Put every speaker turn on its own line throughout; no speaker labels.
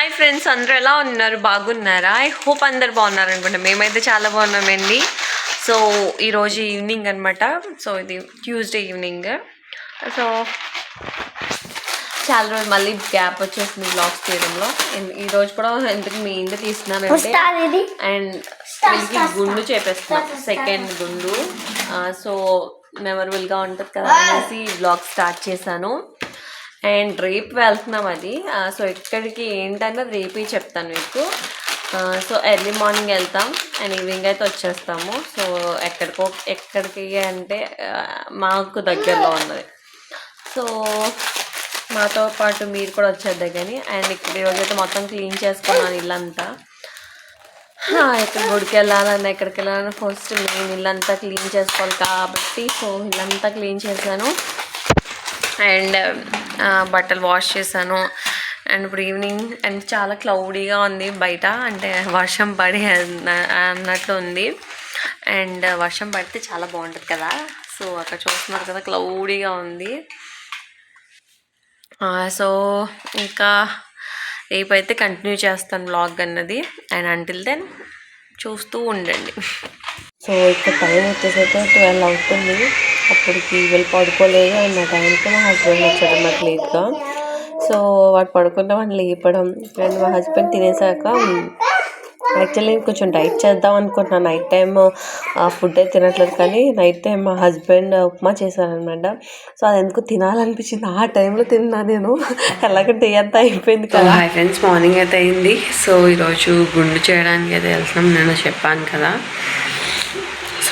Hi friends అందరూ ఎలా ఉన్నారు? బాగున్నారా? ఐ హోప్ అందరు బాగున్నారు అనుకుంటా. మేమైతే చాలా బాగున్నామండి. సో ఈరోజు ఈవినింగ్ అనమాట సో ఇది ట్యూస్డే ఈవినింగ్ సో చాలా రోజు మళ్ళీ గ్యాప్ వచ్చేసింది బ్లాగ్స్ And ఈ రోజు కూడా ఎందుకు మీ ఇంటి
ఇది.
అండ్ వీళ్ళకి గుండు చేపేస్తున్నాం. సెకండ్ గుండు. సో మెమరబుల్గా ఉంటుంది కదా అనేసి బ్లాగ్ స్టార్ట్ చేశాను. అండ్ రేపు వెళ్తున్నాం అది. సో ఎక్కడికి ఏంటన్నది రేపు చెప్తాను మీకు. సో ఎర్లీ మార్నింగ్ వెళ్తాం. అండ్ ఈవినింగ్ అయితే వచ్చేస్తాము. సో ఎక్కడికో ఎక్కడికి అంటే మాకు దగ్గరలో ఉన్నది. సో మాతో పాటు మీరు కూడా వచ్చేద్దాం కానీ అండ్ ఇక్కడ ఈరోజైతే అయితే మొత్తం క్లీన్ చేసుకున్నాను ఇల్లంతా. ఇక్కడ గుడికి వెళ్ళాలని ఎక్కడికి వెళ్ళాలని ఫస్ట్ నేను ఇల్లంతా క్లీన్ చేసుకోవాలి కాబట్టి. సో ఇల్లంతా క్లీన్ చేశాను. అండ్ బట్టలు వాష్ చేశాను. అండ్ ఇప్పుడు ఈవినింగ్ అండ్ చాలా క్లౌడీగా ఉంది బయట. అంటే వర్షం పడి అన్న- అన్నట్లు ఉంది. అండ్ వర్షం పడితే చాలా బాగుంటుంది కదా. సో అక్కడ చూస్తున్నారు కదా క్లౌడీగా ఉంది. సో ఇంకా రేపైతే కంటిన్యూ చేస్తాను బ్లాగ్ అన్నది. అండ్ అంటిల్ దెన్ చూస్తూ ఉండండి. సో ఇక్కడ టైం వచ్చేసరికి ట్వెల్వ్ అవుతుంది. అప్పటికి వీళ్ళు పడుకోలేదు అండ్ నా టైంకి మా హస్బెండ్ వచ్చాడు నాకు లేట్గా సో వాడు పడుకున్న వాడిని లేపడం అండ్ మా హస్బెండ్ తినేసాక యాక్చువల్లీ కొంచెం డైట్ చేద్దాం అనుకుంటున్నాను నైట్ టైం ఫుడ్ అయితే తినట్లేదు కానీ నైట్ టైం మా హస్బెండ్ ఉప్మా చేశానమాట సో అది ఎందుకు తినాలనిపించింది. ఆ టైంలో తిన్నా నేను. ఎలాగంటే అంతా అయిపోయింది కదా. హాయ్ ఫ్రెండ్స్ మార్నింగ్ అయితే అయింది. సో ఈరోజు గుండు చేయడానికి అయితే వెళ్తున్నాం. నేను చెప్పాను కదా.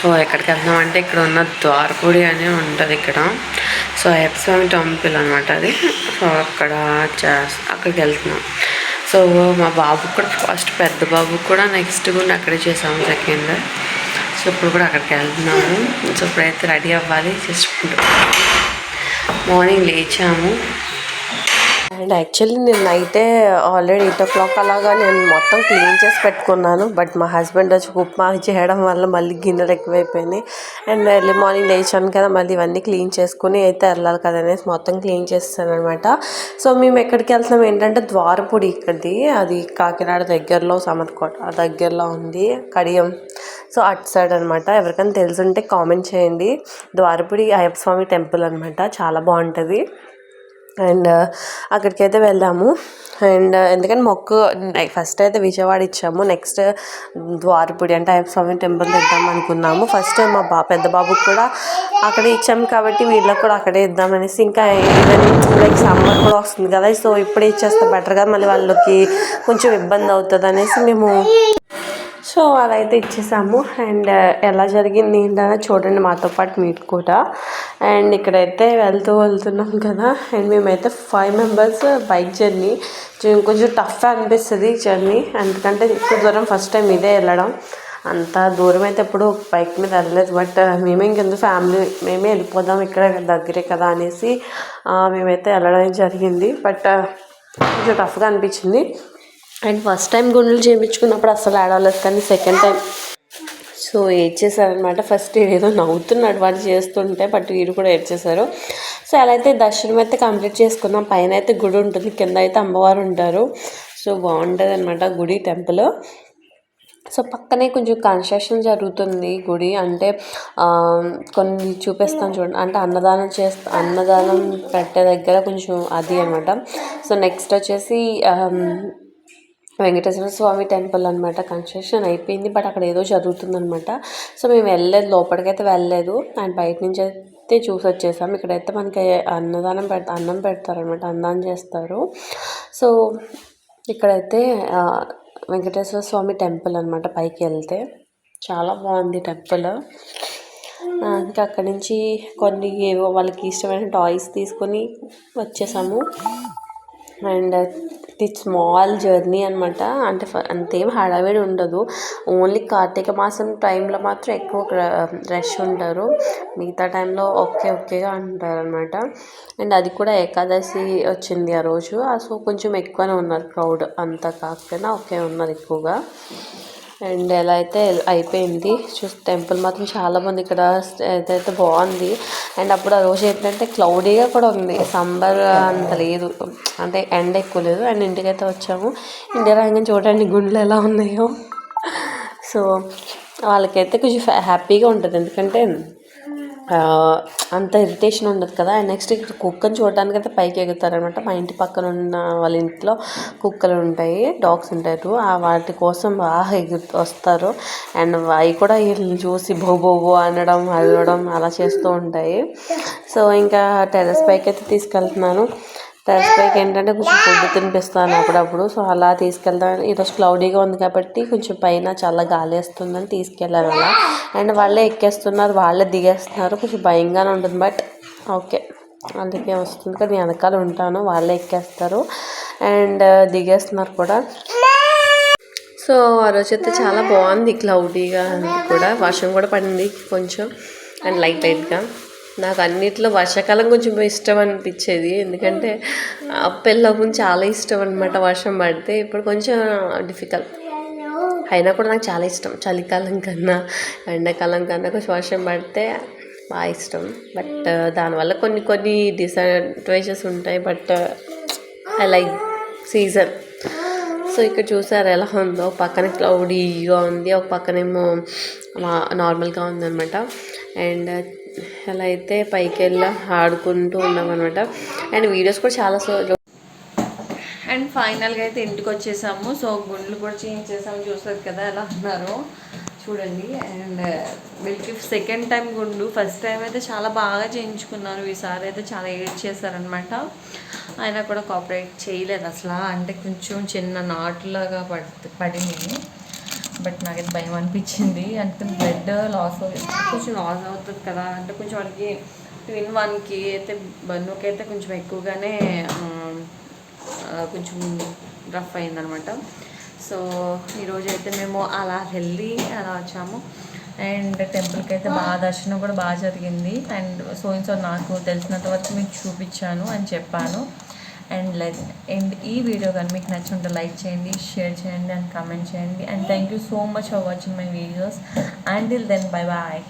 సో ఎక్కడికి వెళ్తున్నాం అంటే ఇక్కడ ఉన్న ద్వారపూడి అని ఉంటుంది ఇక్కడ. సో అయ్యప్ప టెంపుల్ అనమాట అది. సో అక్కడ అక్కడికి వెళ్తున్నాం. సో మా బాబుకి కూడా ఫస్ట్ పెద్ద బాబుకి కూడా నెక్స్ట్ కూడా అక్కడే చేసాము సెకండ్. సో ఇప్పుడు కూడా అక్కడికి వెళ్తున్నాము. సో ఇప్పుడైతే రెడీ అవ్వాలి. జస్ట్ మార్నింగ్ లేచాము. అండ్ యాక్చువల్లీ నేను నైటే ఆల్రెడీ ఎయిట్ ఓ క్లాక్ అలాగా నేను మొత్తం క్లీన్ చేసి పెట్టుకున్నాను. బట్ మా హస్బెండ్ వచ్చి ఉప్మా చేయడం వల్ల మళ్ళీ గిన్నెలు ఎక్కువైపోయినాయి. అండ్ ఎర్లీ మార్నింగ్ లేచాను కదా మళ్ళీ ఇవన్నీ క్లీన్ చేసుకుని అయితే వెళ్ళాలి కదా అనేసి మొత్తం క్లీన్ చేస్తాను అనమాట సో మేము ఎక్కడికి వెళ్తున్నాం? ఏంటంటే ద్వారపూడి ఇక్కడిది. అది కాకినాడ దగ్గరలో సమర్కోట దగ్గరలో ఉంది. కడియం. సో అటు సైడ్ అనమాట ఎవరికైనా తెలుసుంటే కామెంట్ చేయండి. ద్వారపూడి అయ్యప్ప స్వామి టెంపుల్ అనమాట చాలా బాగుంటుంది. అండ్ అక్కడికి అయితే వెళ్ళాము అండ్ ఎందుకంటే మొక్కు ఫస్ట్ అయితే విజయవాడ ఇచ్చాము. నెక్స్ట్ ద్వారపూడి అంటే అయ్యప్ప స్వామి టెంపుల్ ఇద్దాం అనుకున్నాము. ఫస్ట్ మా బా పెద్ద బాబుకి కూడా అక్కడే ఇచ్చాము కాబట్టి వీళ్ళకి కూడా అక్కడే ఇద్దాం అనేసి ఇంకా ఈవెన్ లైక్ సమ్మర్ కూడా వస్తుంది కదా సో ఇప్పుడే ఇచ్చేస్తే బెటర్ కదా. మళ్ళీ వాళ్ళకి కొంచెం ఇబ్బంది అవుతుంది అనేసి మేము సో అదైతే ఇచ్చేసాము. అండ్ ఎలా జరిగింది ఏంటనే చూడండి మాతో పాటు మీరు కూడా. అండ్ ఇక్కడైతే వెళ్తూ వెళ్తున్నాం కదా. అండ్ మేమైతే ఫైవ్ మెంబర్స్ బైక్ జర్నీ. కొంచెం- కొంచెం టఫ్ అనిపిస్తుంది జర్నీ. ఎందుకంటే ఎక్కువ దూరం ఫస్ట్ టైం ఇదే వెళ్ళడం. అంత దూరం అయితే ఎప్పుడు బైక్ మీద వెళ్ళలేదు. బట్ మేమే ఇంకెందుకు ఫ్యామిలీ మేమే వెళ్ళిపోదాం ఇక్కడ దగ్గరే కదా అనేసి మేమైతే వెళ్ళడం జరిగింది. బట్ కొంచెం టఫ్గా అనిపించింది. అండ్ ఫస్ట్ టైం గుండెలు చేయించుకున్నప్పుడు అసలు ఆడలేదు కానీ సెకండ్ టైం. సో ఏడ్చేసారనమాట ఫస్ట్ ఏదో నవ్వుతున్నాడు వాడు చేస్తుంటే బట్ వీరు కూడా ఏడ్చేశారు సో అలా అయితే దర్శనం అయితే కంప్లీట్ చేసుకున్నాం. పైన అయితే గుడి ఉంటుంది కింద అయితే అమ్మవారు ఉంటారు. సో బాగుంటుంది అనమాట గుడి టెంపుల్. సో పక్కనే కొంచెం కన్స్ట్రక్షన్ జరుగుతుంది గుడి. అంటే కొన్ని చూపిస్తాను చూడండి. అంటే అన్నదానం చేస్తా అన్నదానం పెట్టే దగ్గర కొంచెం అది అనమాట సో నెక్స్ట్ వచ్చేసి వెంకటేశ్వర స్వామి టెంపుల్ అనమాట కన్స్ట్రక్షన్ అయిపోయింది బట్ అక్కడ ఏదో జరుగుతుందనమాట సో మేము వెళ్ళలేదు లోపలికైతే వెళ్ళలేదు. అండ్ బయట నుంచి అయితే చూసి వచ్చేసాం. ఇక్కడైతే మనకి అన్నదానం పెడతా అన్నం పెడతారనమాట అన్నం చేస్తారు. సో ఇక్కడైతే వెంకటేశ్వర స్వామి టెంపుల్ అనమాట పైకి వెళ్తే. చాలా బాగుంది టెంపుల్. ఇంకా అక్కడి నుంచి కొన్ని ఏవో వాళ్ళకి ఇష్టమైన టాయ్స్ తీసుకొని వచ్చేసాము. అండ్ ఇది స్మాల్ జర్నీ అనమాట అంటే ఫ- అంతేం హడావిడి ఉండదు. ఓన్లీ కార్తీక మాసం టైంలో మాత్రం ఎక్కువ రష్ ఉంటారు. మిగతా టైంలో ఓకే ఓకేగా ఉంటారు అనమాట అండ్ అది కూడా ఏకాదశి వచ్చింది ఆ రోజు. సో కొంచెం ఎక్కువనే ఉన్నారు క్రౌడ్ అంత కాకపోయినా ఓకే ఉన్నారు ఎక్కువగా. అండ్ ఎలా అయితే అయిపోయింది. చూస్తే టెంపుల్ మాత్రం చాలా బాగుంది. ఇక్కడ ఏదైతే బాగుంది. అండ్ అప్పుడు ఆ రోజు ఏంటంటే క్లౌడీగా కూడా ఉంది. సంబర్ అంత లేదు. అంటే ఎండ ఎక్కువ లేదు. అండ్ ఇంటికైతే వచ్చాము. ఇండియా రాగానే చూడండి గుండెలు ఎలా ఉన్నాయో. సో వాళ్ళకైతే కొంచెం హ్యాపీగా ఉంటుంది. ఎందుకంటే అంత ఇరిటేషన్ ఉండదు కదా. అండ్ నెక్స్ట్ ఇక్కడ కుక్కని చూడడానికి అయితే పైకి ఎగుతారనమాట మా ఇంటి పక్కన ఉన్న వాళ్ళ ఇంట్లో కుక్కలు ఉంటాయి డాగ్స్ ఉంటారు ఆ వాటి కోసం బాగా ఎగు వస్తారు. అండ్ అవి కూడా వీళ్ళని చూసి బో అనడం అరవడం అలా చేస్తూ ఉంటాయి. సో ఇంకా టెర్రస్ పైకి అయితే తీసుకెళ్తున్నాను. టెర్రస్ పైకి ఏంటంటే కొంచెం ఫుడ్ తినిపిస్తాను అప్పుడప్పుడు. సో అలా తీసుకెళ్తాను ఈరోజు క్లౌడీగా ఉంది కాబట్టి కొంచెం పైన చాలా గాలి వేస్తుందని తీసుకెళ్ళాను అలా. అండ్ వాళ్ళే ఎక్కేస్తున్నారు వాళ్ళే దిగేస్తున్నారు. కొంచెం భయంగానే ఉంటుంది బట్ ఓకే అందుకే వస్తుంది కానీ నేను వెనకాల ఉంటాను వాళ్ళే ఎక్కేస్తారు. అండ్ uh, దిగేస్తున్నారు కూడా. సో ఆ రోజు అయితే చాలా బాగుంది క్లౌడీగా కూడా. వర్షం కూడా పడింది కొంచెం. అండ్ లైట్ లైట్గా నాకు అన్నిట్లో వర్షాకాలం కొంచెం ఇష్టం అనిపించేది. ఎందుకంటే పెళ్ళకుండా చాలా ఇష్టం అనమాట వర్షం పడితే. ఇప్పుడు కొంచెం డిఫికల్ట్ అయినా కూడా నాకు చాలా ఇష్టం. చలికాలం కన్నా ఎండాకాలం కన్నా కొంచెం వర్షం పడితే బాగా ఇష్టం. బట్ దానివల్ల కొన్ని కొన్ని డిసడ్వాంటేజెస్ ఉంటాయి. But I like season so ఇక్కడ చూసారు ఎలా ఉందో. ఒక పక్కన క్లౌడీగా ఉంది. ఒక పక్కనేమో నార్మల్గా ఉందన్నమాట. అండ్ అలా అయితే పైకి వెళ్ళి ఆడుకుంటూ ఉన్నామన్నమాట. అండ్ వీడియోస్ కూడా చాలా సో
అండ్ ఫైనల్గా అయితే ఇంటికి వచ్చేసాము సో గుండ్లు కూడా చేంజ్ చేసాము. కదా ఎలా ఉన్నారు. చూడండి. అండ్ వీళ్ళకి సెకండ్ టైం గుండు. ఫస్ట్ టైం అయితే చాలా బాగా చేయించుకున్నారు. ఈసారి అయితే చాలా ఏడ్ చేశారనమాట అయినా కూడా కోఆపరేట్ చేయలేదు అసలు. అంటే కొంచెం చిన్న నాటులాగా పడి పడింది. బట్ నాకైతే భయం అనిపించింది. అంటే బ్లడ్ లాస్ కొంచెం లాస్ అవుతుంది కదా. అంటే కొంచెం వాడికి ట్విన్ వన్కి అయితే బన్నుకి అయితే కొంచెం ఎక్కువగానే కొంచెం రఫ్ అయిందనమాట సో ఈరోజు అయితే మేము అలా వెళ్ళి అలా వచ్చాము. అండ్ టెంపుల్కి అయితే బాగా దర్శనం కూడా బాగా జరిగింది. అండ్ సో సో నాకు తెలిసినంత వరకు మీకు చూపించాను అని చెప్పాను. అండ్ లైక్ అండ్ ఈ వీడియో కానీ మీకు నచ్చుంటే లైక్ చేయండి షేర్ చేయండి అండ్ కామెంట్ చేయండి. And thank you so much for watching my videos. And till then bye bye